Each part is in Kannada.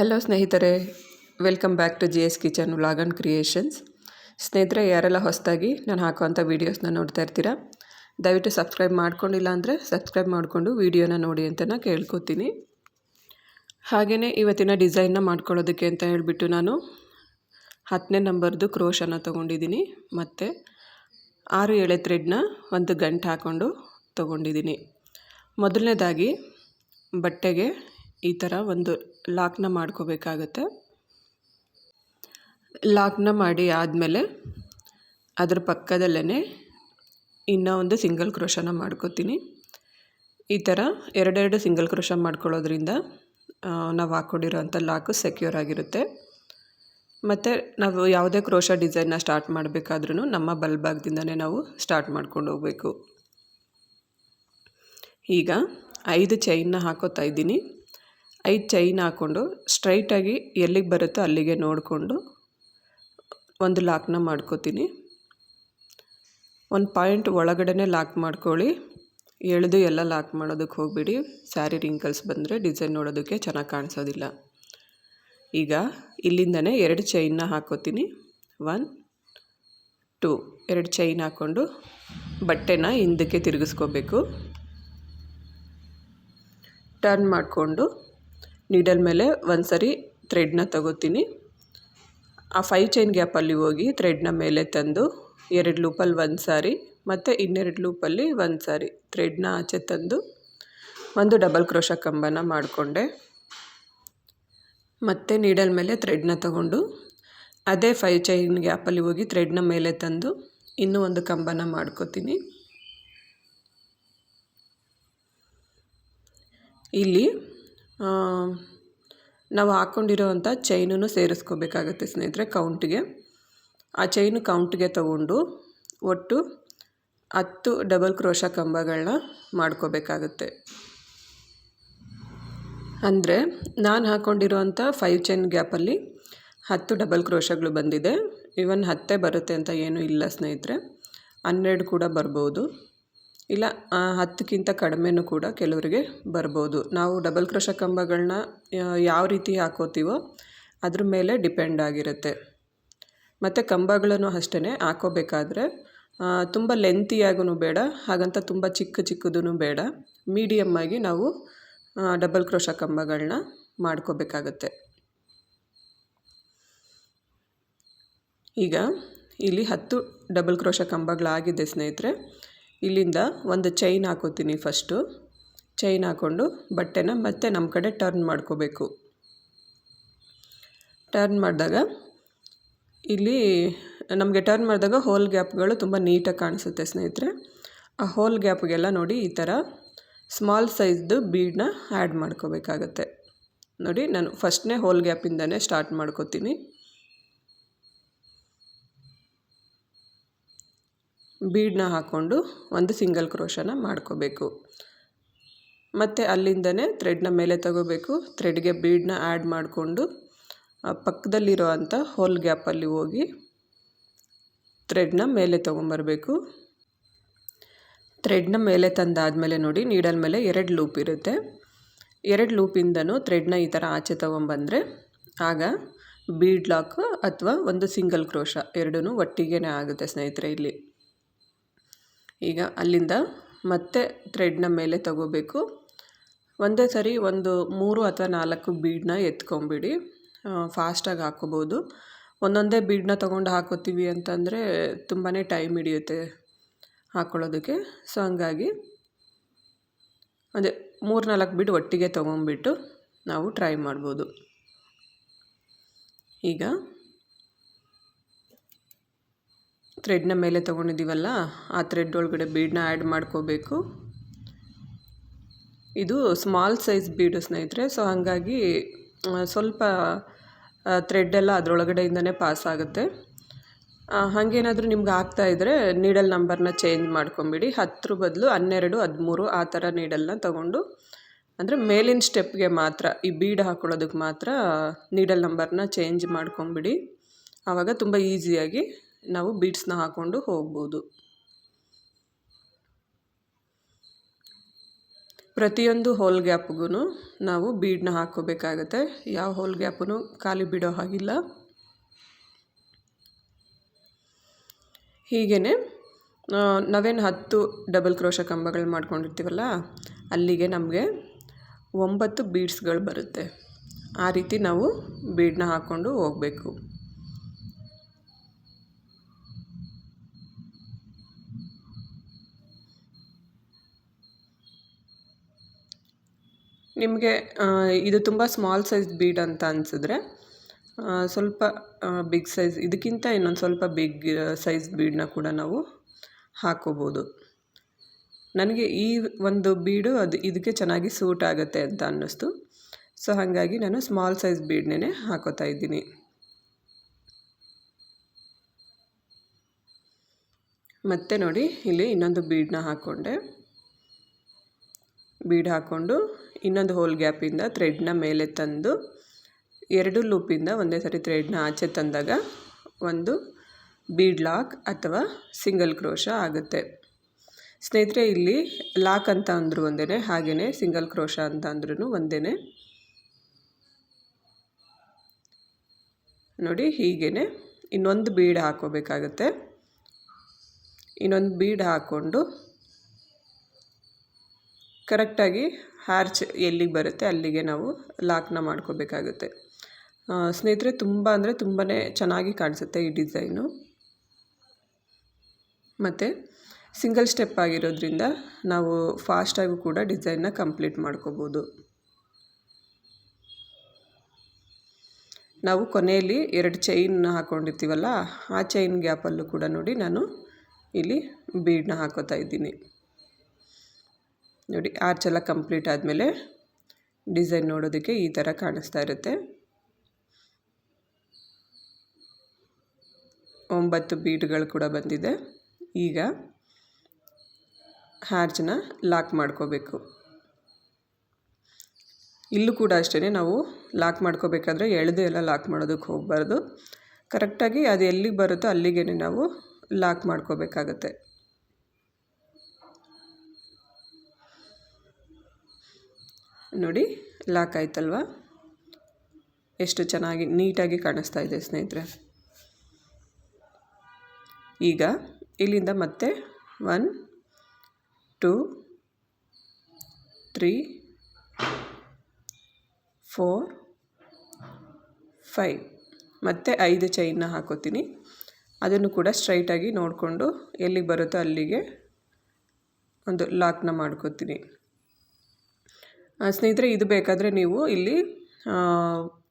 ಹಲೋ ಸ್ನೇಹಿತರೆ welcome back to G S kitchen vlog and creations ಸ್ನೇಹಿತರೆ, ಯಾರೆಲ್ಲ ಹೊಸದಾಗಿ ನಾನು ಹಾಕುವಂಥ ವೀಡಿಯೋಸ್ನ ನೋಡ್ತಾ ಇರ್ತೀರಾ, ದಯವಿಟ್ಟು ಸಬ್ಸ್ಕ್ರೈಬ್ ಮಾಡ್ಕೊಂಡಿಲ್ಲ ಅಂದರೆ ಸಬ್ಸ್ಕ್ರೈಬ್ ಮಾಡಿಕೊಂಡು ವೀಡಿಯೋನ ನೋಡಿ ಅಂತ ನಾನು ಕೇಳ್ಕೊತೀನಿ. ಹಾಗೆಯೇ ಇವತ್ತಿನ ಡಿಸೈನ್ನ ಮಾಡ್ಕೊಳ್ಳೋದಕ್ಕೆ ಅಂತ ಹೇಳಿಬಿಟ್ಟು ನಾನು ಹತ್ತನೇ ನಂಬರ್ದು ಕ್ರೋಶನ ತೊಗೊಂಡಿದ್ದೀನಿ. ಮತ್ತು ಆರು ಎಳೆ ಥ್ರೆಡ್ನ ಒಂದು ಗಂಟು ಹಾಕ್ಕೊಂಡು ತೊಗೊಂಡಿದ್ದೀನಿ. ಮೊದಲನೇದಾಗಿ ಬಟ್ಟೆಗೆ ಈ ಥರ ಒಂದು ಲಾಕ್ನ ಮಾಡ್ಕೋಬೇಕಾಗತ್ತೆ. ಲಾಕ್ನ ಮಾಡಿ ಆದಮೇಲೆ ಅದರ ಪಕ್ಕದಲ್ಲೇ ಇನ್ನೂ ಒಂದು ಸಿಂಗಲ್ ಕ್ರೋಶನ ಮಾಡ್ಕೋತೀನಿ. ಈ ಥರ ಎರಡೆರಡು ಸಿಂಗಲ್ ಕ್ರೋಶ ಮಾಡ್ಕೊಳ್ಳೋದ್ರಿಂದ ನಾವು ಹಾಕ್ಕೊಂಡಿರೋಂಥ ಲಾಕು ಸೆಕ್ಯೂರ್ ಆಗಿರುತ್ತೆ. ಮತ್ತು ನಾವು ಯಾವುದೇ ಕ್ರೋಶ ಡಿಸೈನ್ನ ಸ್ಟಾರ್ಟ್ ಮಾಡಬೇಕಾದ್ರೂ ನಮ್ಮ ಬಲ್ಭಾಗದಿಂದನೇ ನಾವು ಸ್ಟಾರ್ಟ್ ಮಾಡ್ಕೊಂಡು ಹೋಗಬೇಕು. ಈಗ ಐದು ಚೈನ್ನ ಹಾಕೋತಾ ಇದ್ದೀನಿ. ಐದು ಚೈನ್ ಹಾಕ್ಕೊಂಡು ಸ್ಟ್ರೈಟಾಗಿ ಎಲ್ಲಿಗೆ ಬರುತ್ತೋ ಅಲ್ಲಿಗೆ ನೋಡಿಕೊಂಡು ಒಂದು ಲಾಕ್ನ ಮಾಡ್ಕೋತೀನಿ. ಒಂದು ಪಾಯಿಂಟ್ ಒಳಗಡೆ ಲಾಕ್ ಮಾಡ್ಕೊಳ್ಳಿ. ಎಳೆದು ಎಲ್ಲ ಲಾಕ್ ಮಾಡೋದಕ್ಕೆ ಹೋಗ್ಬಿಡಿ. ಸ್ಯಾರಿ ರಿಂಕಲ್ಸ್ ಬಂದರೆ ಡಿಸೈನ್ ನೋಡೋದಕ್ಕೆ ಚೆನ್ನಾಗಿ ಕಾಣಿಸೋದಿಲ್ಲ. ಈಗ ಇಲ್ಲಿಂದನೇ ಎರಡು ಚೈನ್ನ ಹಾಕೋತೀನಿ ಒನ್, ಟೂ, ಎರಡು ಚೈನ್ ಹಾಕ್ಕೊಂಡು ಬಟ್ಟೆನ ಹಿಂದಕ್ಕೆ ತಿರುಗಿಸ್ಕೋಬೇಕು. ಟರ್ನ್ ಮಾಡಿಕೊಂಡು ನೀಡಲ್ ಮೇಲೆ ಒಂದು ಸರಿ ಥ್ರೆಡ್ನ ತಗೋತೀನಿ. ಆ ಫೈವ್ ಚೈನ್ ಗ್ಯಾಪಲ್ಲಿ ಹೋಗಿ ಥ್ರೆಡ್ನ ಮೇಲೆ ತಂದು ಎರಡು ಲೂಪಲ್ಲಿ ಒಂದು ಸಾರಿ ಮತ್ತು ಇನ್ನೆರಡು ಲೂಪಲ್ಲಿ ಒಂದು ಸಾರಿ ಥ್ರೆಡ್ನ ಆಚೆ ತಂದು ಒಂದು ಡಬಲ್ ಕ್ರೋಶ ಕಂಬನ ಮಾಡಿಕೊಂಡೆ. ಮತ್ತು ನೀಡಲ್ ಮೇಲೆ ಥ್ರೆಡ್ನ ತಗೊಂಡು ಅದೇ ಫೈವ್ ಚೈನ್ ಗ್ಯಾಪಲ್ಲಿ ಹೋಗಿ ಥ್ರೆಡ್ನ ಮೇಲೆ ತಂದು ಇನ್ನೂ ಒಂದು ಕಂಬನ ಮಾಡ್ಕೋತೀನಿ. ಇಲ್ಲಿ ನಾವು ಹಾಕ್ಕೊಂಡಿರೋವಂಥ ಚೈನನ್ನು ಸೇರಿಸ್ಕೋಬೇಕಾಗತ್ತೆ ಸ್ನೇಹಿತರೆ ಕೌಂಟಿಗೆ. ಆ ಚೈನು ಕೌಂಟ್ಗೆ ತಗೊಂಡು ಒಟ್ಟು ಹತ್ತು ಡಬಲ್ ಕ್ರೋಶ ಕಂಬಗಳನ್ನ ಮಾಡ್ಕೋಬೇಕಾಗತ್ತೆ. ಅಂದರೆ ನಾನು ಹಾಕ್ಕೊಂಡಿರೋವಂಥ ಫೈವ್ ಚೈನ್ ಗ್ಯಾಪಲ್ಲಿ ಹತ್ತು ಡಬಲ್ ಕ್ರೋಶಗಳು ಬಂದಿದೆ. ಇವನ್ ಹತ್ತೇ ಬರುತ್ತೆ ಅಂತ ಏನೂ ಇಲ್ಲ ಸ್ನೇಹಿತರೆ. ಹನ್ನೆರಡು ಕೂಡ ಬರ್ಬೋದು. ಇಲ್ಲ ಹತ್ತಕ್ಕಿಂತ ಕಡಿಮೆನೂ ಕೂಡ ಕೆಲವರಿಗೆ ಬರ್ಬೋದು. ನಾವು ಡಬಲ್ ಕ್ರೋಶ ಕಂಬಗಳನ್ನ ಯಾವ ರೀತಿ ಹಾಕೋತೀವೋ ಅದ್ರ ಮೇಲೆ ಡಿಪೆಂಡ್ ಆಗಿರುತ್ತೆ. ಮತ್ತು ಕಂಬಗಳನ್ನು ಅಷ್ಟೇ ಹಾಕೋಬೇಕಾದ್ರೆ ತುಂಬ ಲೆಂತಿಯಾಗೂ ಬೇಡ, ಹಾಗಂತ ತುಂಬ ಚಿಕ್ಕ ಚಿಕ್ಕದೂ ಬೇಡ. ಮೀಡಿಯಮ್ಮಾಗಿ ನಾವು ಡಬಲ್ ಕ್ರೋಶ ಕಂಬಗಳನ್ನ ಮಾಡ್ಕೋಬೇಕಾಗತ್ತೆ. ಈಗ, ಇಲ್ಲಿ ಹತ್ತು ಡಬಲ್ ಕ್ರೋಶ ಕಂಬಗಳಾಗಿದೆ ಸ್ನೇಹಿತರೆ. ಇಲ್ಲಿಂದ ಒಂದು ಚೈನ್ ಹಾಕೋತೀನಿ ಫಸ್ಟು ಚೈನ್ ಹಾಕ್ಕೊಂಡು ಬಟ್ಟೆನ ಮತ್ತೆ ನಮ್ಮ ಕಡೆ ಟರ್ನ್ ಮಾಡ್ಕೋಬೇಕು. ಟರ್ನ್ ಮಾಡಿದಾಗ ಇಲ್ಲಿ ನಮಗೆ ಟರ್ನ್ ಮಾಡಿದಾಗ ಹೋಲ್ ಗ್ಯಾಪ್ಗಳು ತುಂಬ ನೀಟಾಗಿ ಕಾಣಿಸುತ್ತೆ ಸ್ನೇಹಿತರೆ. ಆ ಹೋಲ್ ಗ್ಯಾಪ್ಗೆಲ್ಲ ನೋಡಿ ಈ ಥರ ಸ್ಮಾಲ್ ಸೈಜ್ದು ಬೀಡನ್ನ ಆ್ಯಡ್ ಮಾಡ್ಕೋಬೇಕಾಗತ್ತೆ. ನೋಡಿ ನಾನು ಫಸ್ಟ್ನೇ ಹೋಲ್ ಗ್ಯಾಪಿಂದನೇ ಸ್ಟಾರ್ಟ್ ಮಾಡ್ಕೋತೀನಿ. ಬೀಡನ್ನ ಹಾಕ್ಕೊಂಡು ಒಂದು ಸಿಂಗಲ್ ಕ್ರೋಶನ ಮಾಡ್ಕೋಬೇಕು. ಮತ್ತು ಅಲ್ಲಿಂದನೇ ಥ್ರೆಡ್ನ ಮೇಲೆ ತಗೋಬೇಕು. ಥ್ರೆಡ್ಗೆ ಬೀಡನ್ನ ಆ್ಯಡ್ ಮಾಡಿಕೊಂಡು ಪಕ್ಕದಲ್ಲಿರೋ ಅಂಥ ಹೋಲ್ ಗ್ಯಾಪಲ್ಲಿ ಹೋಗಿ ಥ್ರೆಡ್ನ ಮೇಲೆ ತೊಗೊಂಬರಬೇಕು. ಥ್ರೆಡ್ನ ಮೇಲೆ ತಂದಾದಮೇಲೆ ನೋಡಿ ನೀಡಲ್ ಮೇಲೆ ಎರಡು ಲೂಪ್ ಇರುತ್ತೆ. ಎರಡು ಲೂಪಿಂದನೂ ಥ್ರೆಡ್ನ ಈ ಥರ ಆಚೆ ತೊಗೊಂಬಂದರೆ, ಆಗ ಬೀಡ್ ಲಾಕ್ ಅಥವಾ ಒಂದು ಸಿಂಗಲ್ ಕ್ರೋಶ ಎರಡೂ ಒಟ್ಟಿಗೆ ಆಗುತ್ತೆ ಸ್ನೇಹಿತರೆ ಇಲ್ಲಿ. ಈಗ ಅಲ್ಲಿಂದ ಮತ್ತೆ ಥ್ರೆಡ್ನ ಮೇಲೆ ತಗೋಬೇಕು. ಒಂದೇ ಸರಿ ಒಂದು ಮೂರು ಅಥವಾ ನಾಲ್ಕು ಬೀಡನ್ನ ಎತ್ಕೊಂಬಿಡಿ. ಫಾಸ್ಟಾಗಿ ಹಾಕೋಬೋದು. ಒಂದೊಂದೇ ಬೀಡನ್ನ ತೊಗೊಂಡು ಹಾಕೋತೀವಿ ಅಂತಂದರೆ ತುಂಬಾ ಟೈಮ್ ಹಿಡಿಯುತ್ತೆ ಹಾಕ್ಕೊಳ್ಳೋದಕ್ಕೆ ಸೊ ಹಂಗಾಗಿ ಅದೇ ಮೂರು ನಾಲ್ಕು ಬೀಡ್ ಒಟ್ಟಿಗೆ ತೊಗೊಂಬಿಟ್ಟು ನಾವು ಟ್ರೈ ಮಾಡ್ಬೋದು. ಈಗ ಥ್ರೆಡ್ನ ಮೇಲೆ ತೊಗೊಂಡಿದ್ದೀವಲ್ಲ, ಆ ಥ್ರೆಡ್ ಒಳಗಡೆ ಬೀಡನ್ನ ಆ್ಯಡ್ ಮಾಡ್ಕೋಬೇಕು. ಇದು ಸ್ಮಾಲ್ ಸೈಜ್ ಬೀಡು ಸ್ನೇಹಿತರೆ ಸೊ ಹಾಗಾಗಿ ಸ್ವಲ್ಪ ಥ್ರೆಡ್ಡೆಲ್ಲ ಅದರೊಳಗಡೆಯಿಂದನೇ ಪಾಸ್ ಆಗುತ್ತೆ. ಹಾಗೇನಾದರೂ ನಿಮ್ಗೆ ಆಗ್ತಾ ಇದ್ದರೆ ನೀಡಲ್ ನಂಬರ್ನ ಚೇಂಜ್ ಮಾಡ್ಕೊಂಬಿಡಿ. ಹತ್ತರ ಬದಲು ಹನ್ನೆರಡು, ಹದಿಮೂರು, ಆ ಥರ ನೀಡಲ್ನ ತೊಗೊಂಡು, ಅಂದರೆ ಮೇಲಿನ ಸ್ಟೆಪ್ಗೆ ಮಾತ್ರ, ಈ ಬೀಡ್ ಹಾಕ್ಕೊಳ್ಳೋದಕ್ಕೆ ಮಾತ್ರ ನೀಡಲ್ ನಂಬರ್ನ ಚೇಂಜ್ ಮಾಡ್ಕೊಂಬಿಡಿ. ಆವಾಗ ತುಂಬ ಈಸಿಯಾಗಿ ನಾವು ಬೀಡ್ಸ್ನ ಹಾಕ್ಕೊಂಡು ಹೋಗ್ಬೋದು. ಪ್ರತಿಯೊಂದು ಹೋಲ್ ಗ್ಯಾಪ್ಗೂ ನಾವು ಬೀಡ್ನ ಹಾಕ್ಕೋಬೇಕಾಗತ್ತೆ. ಯಾವ ಹೋಲ್ ಗ್ಯಾಪೂ ಖಾಲಿ ಬಿಡೋ ಹಾಗಿಲ್ಲ. ಹೀಗೇ ನಾವೇನು ಹತ್ತು ಡಬಲ್ ಕ್ರೋಶ ಕಂಬಗಳು ಮಾಡ್ಕೊಂಡಿರ್ತೀವಲ್ಲ, ಅಲ್ಲಿಗೆ ನಮಗೆ ಒಂಬತ್ತು ಬೀಡ್ಸ್ಗಳು ಬರುತ್ತೆ. ಆ ರೀತಿ ನಾವು ಬೀಡನ್ನ ಹಾಕ್ಕೊಂಡು ಹೋಗಬೇಕು. ನಿಮಗೆ ಇದು ತುಂಬ ಸ್ಮಾಲ್ ಸೈಜ್ ಬೀಡ್ ಅಂತ ಅನಿಸಿದ್ರೆ ಸ್ವಲ್ಪ ಬಿಗ್ ಸೈಜ್ ಇದಕ್ಕಿಂತ ಇನ್ನೊಂದು ಸ್ವಲ್ಪ ಬಿಗ್ ಸೈಜ್ ಬೀಡನ್ನ ಕೂಡ ನಾವು ಹಾಕೋಬೋದು. ನನಗೆ ಈ ಒಂದು ಬೀಡು ಅದು ಇದಕ್ಕೆ ಚೆನ್ನಾಗಿ ಸೂಟ್ ಆಗುತ್ತೆ ಅಂತ ಅನ್ನಿಸ್ತು. ಸೊ ಹಾಗಾಗಿ ನಾನು ಸ್ಮಾಲ್ ಸೈಜ್ ಬೀಡ್ನೇ ಹಾಕೋತಾ ಇದ್ದೀನಿ. ಮತ್ತೆ ನೋಡಿ, ಇಲ್ಲಿ ಇನ್ನೊಂದು ಬೀಡನ್ನ ಹಾಕ್ಕೊಂಡೆ ಬೀಡ್ ಹಾಕ್ಕೊಂಡು ಇನ್ನೊಂದು ಹೋಲ್ ಗ್ಯಾಪಿಂದ ಥ್ರೆಡ್ನ ಮೇಲೆ ತಂದು ಎರಡು ಲೂಪಿಂದ ಒಂದೇ ಸರಿ ಥ್ರೆಡ್ನ ಆಚೆ ತಂದಾಗ ಒಂದು ಬೀಡ್ ಲಾಕ್ ಅಥವಾ ಸಿಂಗಲ್ ಕ್ರೋಶ ಆಗುತ್ತೆ. ಸ್ನೇಹಿತರೆ, ಇಲ್ಲಿ ಲಾಕ್ ಅಂತ ಅಂದರೂ ಒಂದೇ ಹಾಗೆಯೇ ಸಿಂಗಲ್ ಕ್ರೋಶ ಅಂತ ಅಂದ್ರೂ ಒಂದೇ ನೋಡಿ ಹೀಗೇ ಇನ್ನೊಂದು ಬೀಡ್ ಹಾಕೋಬೇಕಾಗತ್ತೆ ಇನ್ನೊಂದು ಬೀಡ್ ಹಾಕ್ಕೊಂಡು ಕರೆಕ್ಟಾಗಿ ಹ್ಯಾರ್ಚ್ ಎಲ್ಲಿಗೆ ಬರುತ್ತೆ ಅಲ್ಲಿಗೆ ನಾವು ಲಾಕ್ನ ಮಾಡ್ಕೋಬೇಕಾಗುತ್ತೆ. ಸ್ನೇಹಿತರೆ, ತುಂಬ ಅಂದರೆ ತುಂಬಾ ಚೆನ್ನಾಗಿ ಕಾಣಿಸುತ್ತೆ ಈ ಡಿಸೈನು. ಮತ್ತು ಸಿಂಗಲ್ ಸ್ಟೆಪ್ ಆಗಿರೋದ್ರಿಂದ ನಾವು ಫಾಸ್ಟಾಗೂ ಕೂಡ ಡಿಸೈನ್ನ ಕಂಪ್ಲೀಟ್ ಮಾಡ್ಕೋಬೋದು. ನಾವು ಕೊನೆಯಲ್ಲಿ ಎರಡು ಚೈನ್ ಹಾಕ್ಕೊಂಡಿರ್ತೀವಲ್ಲ ಆ ಚೈನ್ ಗ್ಯಾಪಲ್ಲೂ ಕೂಡ ನೋಡಿ ನಾನು ಇಲ್ಲಿ ಬೀಡನ್ನ ಹಾಕೋತಾ ಇದ್ದೀನಿ. ನೋಡಿ, ಆರ್ಚ್ ಎಲ್ಲ ಕಂಪ್ಲೀಟ್ ಆದಮೇಲೆ ಡಿಸೈನ್ ನೋಡೋದಕ್ಕೆ ಈ ಥರ ಕಾಣಿಸ್ತಾ ಇರುತ್ತೆ. ಒಂಬತ್ತು ಬೀಡ್ಗಳು ಕೂಡ ಬಂದಿದೆ. ಈಗ ಹ್ಯಾರ್ಚನ್ನ ಲಾಕ್ ಮಾಡ್ಕೋಬೇಕು. ಇಲ್ಲೂ ಕೂಡ ಅಷ್ಟೇ ನಾವು ಲಾಕ್ ಮಾಡ್ಕೋಬೇಕಾದ್ರೆ ಎಳೆದು ಎಲ್ಲ ಲಾಕ್ ಮಾಡೋದಕ್ಕೆ ಹೋಗಬಾರ್ದು. ಕರೆಕ್ಟಾಗಿ ಅದು ಎಲ್ಲಿಗೆ ಬರುತ್ತೋ ಅಲ್ಲಿಗೇ ನಾವು ಲಾಕ್ ಮಾಡ್ಕೋಬೇಕಾಗತ್ತೆ. ನೋಡಿ, ಲಾಕ್ ಆಯ್ತಲ್ವ? ಎಷ್ಟು ಚೆನ್ನಾಗಿ, ನೀಟಾಗಿ ಕಾಣಿಸ್ತಾ ಇದೆ ಸ್ನೇಹಿತರೆ. ಈಗ ಇಲ್ಲಿಂದ ಮತ್ತೆ one, two, three, four, five. ಮತ್ತು ಐದು ಚೈನ್ನ ಹಾಕೋತೀನಿ. ಅದನ್ನು ಕೂಡ ಸ್ಟ್ರೈಟಾಗಿ ನೋಡಿಕೊಂಡು ಎಲ್ಲಿಗೆ ಬರುತ್ತೋ ಅಲ್ಲಿಗೆ ಒಂದು ಲಾಕ್ನ ಮಾಡ್ಕೋತೀನಿ. ಸ್ನೇಹಿತರೆ, ಇದು ಬೇಕಾದರೆ ನೀವು ಇಲ್ಲಿ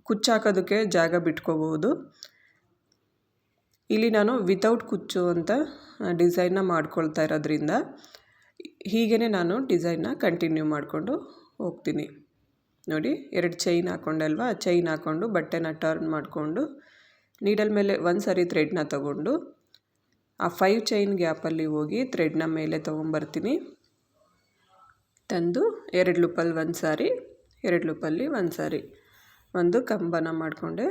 ಕುಚ್ಚಾಕೋದಕ್ಕೆ ಜಾಗ ಬಿಟ್ಕೋಬಹುದು. ಇಲ್ಲಿ ನಾನು ವಿತೌಟ್ ಕುಚ್ಚು ಅಂತ ಡಿಸೈನ್ನ ಮಾಡ್ಕೊಳ್ತಾ ಇರೋದ್ರಿಂದ ಹೀಗೇ ನಾನು ಡಿಸೈನ್ನ ಕಂಟಿನ್ಯೂ ಮಾಡಿಕೊಂಡು ಹೋಗ್ತೀನಿ. ನೋಡಿ, ಎರಡು ಚೈನ್ ಹಾಕ್ಕೊಂಡಲ್ವಾ ಚೈನ್ ಹಾಕ್ಕೊಂಡು ಬಟ್ಟೆನ ಟರ್ನ್ ಮಾಡಿಕೊಂಡು ನೀಡಲ್ ಮೇಲೆ ಒಂದು ಸಾರಿ ಥ್ರೆಡ್ನ ತಗೊಂಡು, ಆ ಫೈವ್ ಚೈನ್ ಗ್ಯಾಪಲ್ಲಿ ಹೋಗಿ ಥ್ರೆಡ್ನ ಮೇಲೆ ತೊಗೊಂಬರ್ತೀನಿ. ತಂದು ಎರಡು ಲೂಪಲ್ಲಿ ಒಂದು ಸಾರಿ, ಎರಡು ಲೂಪಲ್ಲಿ ಒಂದು ಸಾರಿ. ಒಂದು ಕಂಬನ ಮಾಡಿಕೊಂಡೆ.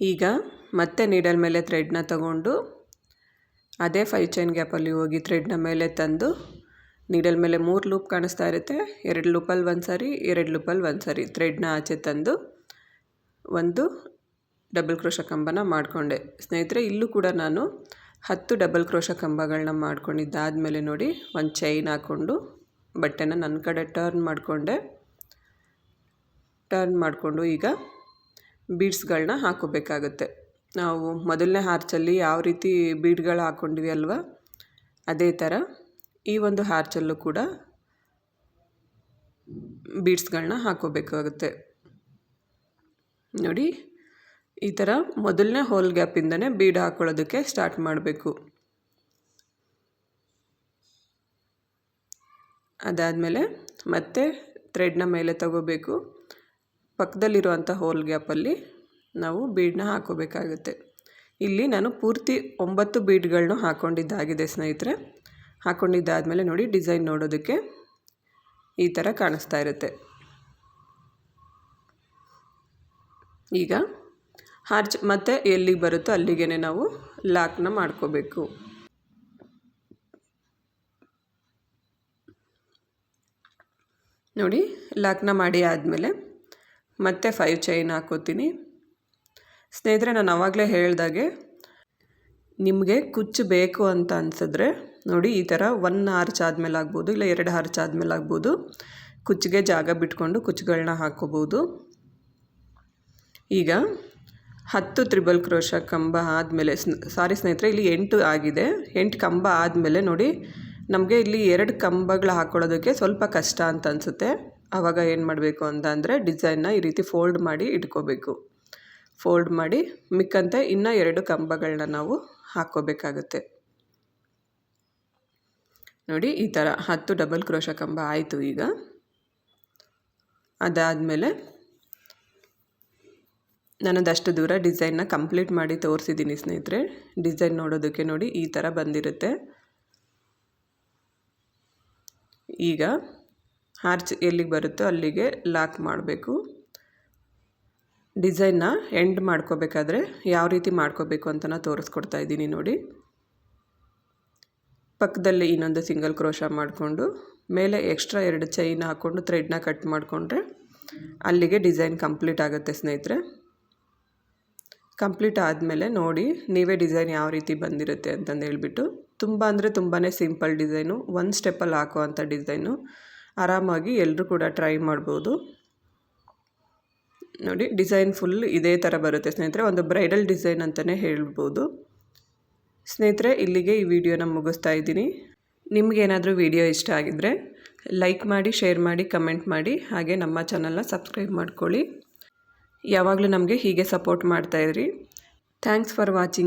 ಈಗ ಮತ್ತೆ ನೀಡಲ್ ಮೇಲೆ ಥ್ರೆಡ್ನ ತಗೊಂಡು, ಅದೇ ಫೈವ್ ಚೈನ್ ಗ್ಯಾಪಲ್ಲಿ ಹೋಗಿ ಥ್ರೆಡ್ನ ಮೇಲೆ ತಂದು ನೀಡಲ್ ಮೇಲೆ ಮೂರು ಲೂಪ್ ಕಾಣಿಸ್ತಾ ಇರುತ್ತೆ. ಎರಡು ಲೂಪಲ್ಲಿ ಒಂದು ಸಾರಿ, ಎರಡು ಲೂಪಲ್ಲಿ ಒಂದು ಸಾರಿ ಥ್ರೆಡ್ನ ಆಚೆ ತಂದು, ಒಂದು ಡಬಲ್ ಕ್ರೋಶ ಕಂಬನ ಮಾಡಿಕೊಂಡೆ. ಸ್ನೇಹಿತರೆ, ಇಲ್ಲೂ ಕೂಡ ನಾನು ಹತ್ತು ಡಬಲ್ ಕ್ರೋಶ ಕಂಬಗಳನ್ನ ಮಾಡ್ಕೊಂಡಿದ್ದಾದಮೇಲೆ ನೋಡಿ ಒಂದು ಚೈನ್ ಹಾಕ್ಕೊಂಡು ಬಟ್ಟೆನ ನನ್ನ ಕಡೆ ಟರ್ನ್ ಮಾಡಿಕೊಂಡೆ. ಟರ್ನ್ ಮಾಡಿಕೊಂಡು ಈಗ ಬೀಡ್ಸ್ಗಳನ್ನ ಹಾಕೋಬೇಕಾಗುತ್ತೆ. ನಾವು ಮೊದಲನೇ ಹಾರ್ಚಲ್ಲಿ ಯಾವ ರೀತಿ ಬೀಡ್ಗಳು ಹಾಕ್ಕೊಂಡ್ವಿ ಅಲ್ವಾ? ಅದೇ ಥರ ಈ ಒಂದು ಹಾರ್ಚಲ್ಲೂ ಕೂಡ ಬೀಡ್ಸ್ಗಳನ್ನ ಹಾಕೋಬೇಕಾಗುತ್ತೆ. ನೋಡಿ ಈ ಥರ ಮೊದಲನೇ ಹೋಲ್ ಗ್ಯಾಪಿಂದನೇ ಬೀಡ್ ಹಾಕ್ಕೊಳ್ಳೋದಕ್ಕೆ ಸ್ಟಾರ್ಟ್ ಮಾಡಬೇಕು. ಅದಾದಮೇಲೆ ಮತ್ತೆ ಥ್ರೆಡ್ನ ಮೇಲೆ ತಗೋಬೇಕು. ಪಕ್ಕದಲ್ಲಿರುವಂಥ ಹೋಲ್ ಗ್ಯಾಪಲ್ಲಿ ನಾವು ಬೀಡನ್ನ ಹಾಕೋಬೇಕಾಗುತ್ತೆ. ಇಲ್ಲಿ ನಾನು ಪೂರ್ತಿ ಒಂಬತ್ತು ಬೀಡ್ಗಳನ್ನೂ ಹಾಕ್ಕೊಂಡಿದ್ದಾಗಿದೆ ಸ್ನೇಹಿತರೆ. ಹಾಕ್ಕೊಂಡಿದ್ದಾದಮೇಲೆ ನೋಡಿ ಡಿಸೈನ್ ನೋಡೋದಕ್ಕೆ ಈ ಥರ ಕಾಣಿಸ್ತಾ ಇರುತ್ತೆ. ಈಗ ಹಾರ್ಚ್ ಮತ್ತು ಎಲ್ಲಿಗೆ ಬರುತ್ತೋ ಅಲ್ಲಿಗೆ ನಾವು ಲಾಕ್ನ ಮಾಡ್ಕೋಬೇಕು. ನೋಡಿ ಲಾಕ್ನ ಮಾಡಿ ಆದಮೇಲೆ ಮತ್ತೆ ಫೈವ್ ಚೈನ್ ಹಾಕೋತೀನಿ. ಸ್ನೇಹಿತರೆ, ನಾನು ಆವಾಗಲೇ ಹೇಳಿದಾಗೆ ನಿಮಗೆ ಕುಚ್ಚು ಬೇಕು ಅಂತ ಅನಿಸಿದ್ರೆ ನೋಡಿ, ಈ ಥರ ಒನ್ ಆರ್ಚ್ ಆದಮೇಲೆ ಆಗ್ಬೋದು, ಇಲ್ಲ ಎರಡು ಆರ್ಚ್ ಆದಮೇಲೆ ಆಗ್ಬೋದು. ಕುಚ್ಚಿಗೆ ಜಾಗ ಬಿಟ್ಕೊಂಡು ಕುಚ್ಚುಗಳನ್ನ ಹಾಕೋಬೋದು. ಈಗ ಹತ್ತು ತ್ರಿಬಲ್ ಕ್ರೋಶ ಕಂಬ ಆದಮೇಲೆ ಸಾರಿ ಸ್ನೇಹಿತರೆ, ಇಲ್ಲಿ ಎಂಟು ಆಗಿದೆ. ಎಂಟು ಕಂಬ ಆದಮೇಲೆ ನೋಡಿ, ನಮಗೆ ಇಲ್ಲಿ ಎರಡು ಕಂಬಗಳು ಹಾಕ್ಕೊಳ್ಳೋದಕ್ಕೆ ಸ್ವಲ್ಪ ಕಷ್ಟ ಅಂತ ಅನಿಸುತ್ತೆ. ಆವಾಗ ಏನು ಮಾಡಬೇಕು ಅಂತ ಅಂದರೆ, ಡಿಸೈನ್ನ ಈ ರೀತಿ ಫೋಲ್ಡ್ ಮಾಡಿ ಇಟ್ಕೋಬೇಕು. ಫೋಲ್ಡ್ ಮಾಡಿ ಮಿಕ್ಕಂತೆ ಇನ್ನೂ ಎರಡು ಕಂಬಗಳನ್ನ ನಾವು ಹಾಕ್ಕೋಬೇಕಾಗತ್ತೆ. ನೋಡಿ, ಈ ಥರ ಹತ್ತು ಡಬಲ್ ಕ್ರೋಶ ಕಂಬ ಆಯಿತು ಈಗ. ಅದಾದಮೇಲೆ ನಾನದಷ್ಟು ದೂರ ಡಿಸೈನ್ನ ಕಂಪ್ಲೀಟ್ ಮಾಡಿ ತೋರಿಸಿದ್ದೀನಿ ಸ್ನೇಹಿತರೆ. ಡಿಸೈನ್ ನೋಡೋದಕ್ಕೆ ನೋಡಿ ಈ ಥರ ಬಂದಿರುತ್ತೆ. ಈಗ ಹಾರ್ಚ್ ಎಲ್ಲಿಗೆ ಬರುತ್ತೋ ಅಲ್ಲಿಗೆ ಲಾಕ್ ಮಾಡಬೇಕು. ಡಿಸೈನ್ನ ಎಂಡ್ ಮಾಡ್ಕೋಬೇಕಾದ್ರೆ ಯಾವ ರೀತಿ ಮಾಡ್ಕೋಬೇಕು ಅಂತ ತೋರಿಸ್ಕೊಡ್ತಾ ಇದ್ದೀನಿ ನೋಡಿ. ಪಕ್ಕದಲ್ಲಿ ಇನ್ನೊಂದು ಸಿಂಗಲ್ ಕ್ರೋಶ ಮಾಡಿಕೊಂಡು ಮೇಲೆ ಎಕ್ಸ್ಟ್ರಾ ಎರಡು ಚೈನ್ ಹಾಕ್ಕೊಂಡು ಥ್ರೆಡ್ನ ಕಟ್ ಮಾಡಿಕೊಂಡ್ರೆ ಅಲ್ಲಿಗೆ ಡಿಸೈನ್ ಕಂಪ್ಲೀಟ್ ಆಗುತ್ತೆ ಸ್ನೇಹಿತರೆ. ಕಂಪ್ಲೀಟ್ ಆದಮೇಲೆ ನೋಡಿ ನೀವೇ ಡಿಸೈನ್ ಯಾವ ರೀತಿ ಬಂದಿರುತ್ತೆ ಅಂತಂದು ಹೇಳಿಬಿಟ್ಟು ತುಂಬ ಅಂದರೆ ತುಂಬಾ ಸಿಂಪಲ್ ಡಿಸೈನು ಒಂದು ಸ್ಟೆಪ್ಪಲ್ಲಿ ಹಾಕೋ ಅಂಥ ಡಿಸೈನು. ಆರಾಮಾಗಿ ಎಲ್ಲರೂ ಕೂಡ ಟ್ರೈ ಮಾಡ್ಬೋದು. ನೋಡಿ, ಡಿಸೈನ್ ಫುಲ್ ಇದೇ ಥರ ಬರುತ್ತೆ ಸ್ನೇಹಿತರೆ, ಒಂದು ಬ್ರೈಡಲ್ ಡಿಸೈನ್ ಅಂತಲೇ ಹೇಳ್ಬೋದು. ಸ್ನೇಹಿತರೆ, ಇಲ್ಲಿಗೆ ಈ ವಿಡಿಯೋನ ಮುಗಿಸ್ತಾ ಇದ್ದೀನಿ. ನಿಮಗೇನಾದರೂ ವಿಡಿಯೋ ಇಷ್ಟ ಆಗಿದ್ದರೆ ಲೈಕ್ ಮಾಡಿ, ಶೇರ್ ಮಾಡಿ, ಕಮೆಂಟ್ ಮಾಡಿ, ಹಾಗೆ ನಮ್ಮ ಚಾನಲ್ನ ಸಬ್ಸ್ಕ್ರೈಬ್ ಮಾಡ್ಕೊಳ್ಳಿ. ಯಾವಾಗಲೂ ನಮಗೆ ಹೀಗೆ ಸಪೋರ್ಟ್ ಮಾಡ್ತಾಯಿದ್ರಿ ಥ್ಯಾಂಕ್ಸ್ ಫಾರ್ ವಾಚಿಂಗ್